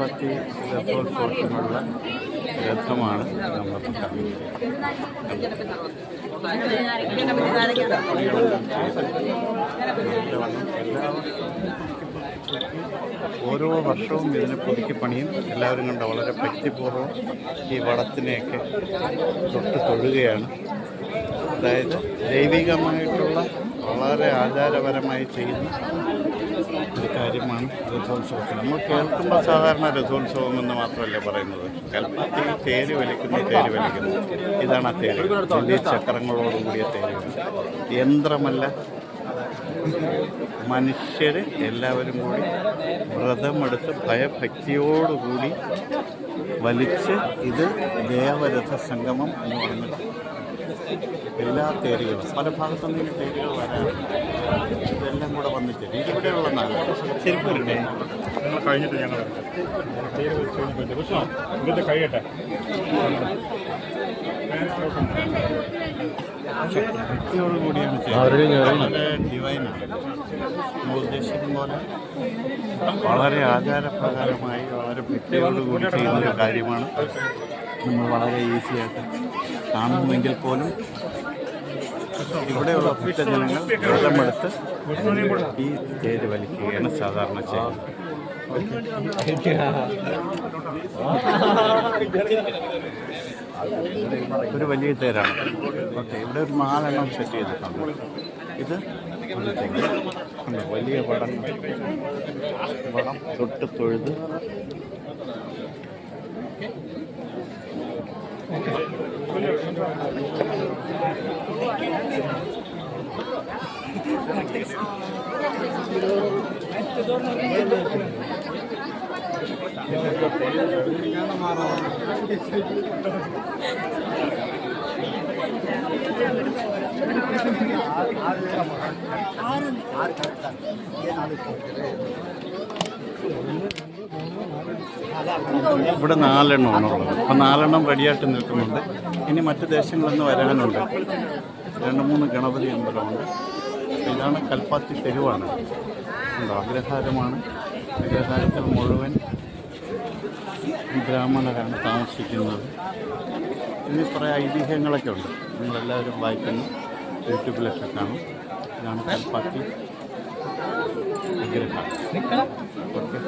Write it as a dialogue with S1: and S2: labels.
S1: കൽപ്പാത്തി രഥോത്സവത്തിനുള്ള രഥമാണ് നമ്മളിപ്പോൾ ഓരോ വർഷവും ഇതിനെ പുതുക്കി പണിയും എല്ലാവരും കണ്ട വളരെ ഭക്തിപൂർവം ഈ വടത്തിനെയൊക്കെ തൊട്ട് തൊഴുകയാണ്. അതായത് ദൈവികമായിട്ടുള്ള വളരെ ആചാരപരമായി ചെയ്യുന്ന ഒരു കാര്യമാണ് രഥോത്സവത്തിൽ നമ്മൾ കേൾക്കുമ്പോൾ സാധാരണ രഥോത്സവം എന്ന് മാത്രമല്ല പറയുന്നത്. കൽപ്പത്തി തേര് വലിക്കുന്നു തേര് വലിക്കുന്നു. ഇതാണ് ആ തേര്. വലിയ ചക്രങ്ങളോടുകൂടിയ തേര് യന്ത്രമല്ല. മനുഷ്യർ എല്ലാവരും കൂടി വ്രതമെടുത്ത് ഭയഭക്തിയോടുകൂടി വലിച്ച് ഇത് ദേവരഥ സംഗമം എന്ന് പറഞ്ഞിട്ട് എല്ലാ തേരുകളും. പല ഭാഗത്തുനിന്ന് തേരുകൾ വരാറുണ്ട്. ഇതെല്ലാം വന്നിട്ട് ഇതിവിടെയുള്ള ശരിക്കൂരുണ്ടേ
S2: ഞങ്ങൾ കഴിഞ്ഞിട്ട് ഞങ്ങൾ ഇതിന്റെ കഴിയട്ടെ
S1: ഭക്തിയോടുകൂടിയാണ് കൂടിയാണ് വളരെ ഡിവൈനാണ് നമ്മൾ ഉദ്ദേശിക്കും പോലെ വളരെ ആചാരപ്രകാരമായി വളരെ ഭക്തിയോടുകൂടി ചെയ്യുന്ന ഒരു കാര്യമാണ്. നമ്മൾ വളരെ ഈസിയായിട്ട് കാണുന്നുവെങ്കിൽ പോലും ഇവിടെയുള്ള ഭക്തജനങ്ങൾ വ്രതമെടുത്ത് ഈ തേര് വലിക്കുകയാണ് സാധാരണ ഒരു വലിയ തേരാണ്. ഓക്കെ ഇവിടെ ഒരു നാലെണ്ണം സെറ്റ് ചെയ്തിട്ടുണ്ട്. ഇത് വലിയ തെങ്ങ് ഉണ്ട് വലിയ വടം. വടം തൊട്ട് തൊഴുത് ഇവിടെ നാലെണ്ണമാണ് ഉള്ളത്. അപ്പം നാലെണ്ണം റെഡിയായിട്ട് നിൽക്കുന്നുണ്ട്. ഇനി മറ്റ് ദേശങ്ങളിൽ നിന്ന് വരാനുണ്ട്. രണ്ട് മൂന്ന് ഗണപതി അമ്പലമുണ്ട്. അപ്പോൾ ഇതാണ് കൽപ്പാത്തി തെരുവാണ്. അഗ്രഹാരമാണ് അഗ്രഹാരത്തിൽ മുഴുവൻ ബ്രാഹ്മണരാണ് താമസിക്കുന്നത്. ഇനി കുറേ ഐതിഹ്യങ്ങളൊക്കെ ഉണ്ട്. നിങ്ങളെല്ലാവരും വായിക്കുന്നു യൂട്യൂബിലൊക്കെ കാണും. ഇതാണ് കൽപ്പാത്തി വിഗ്രഹം. ഓക്കെ.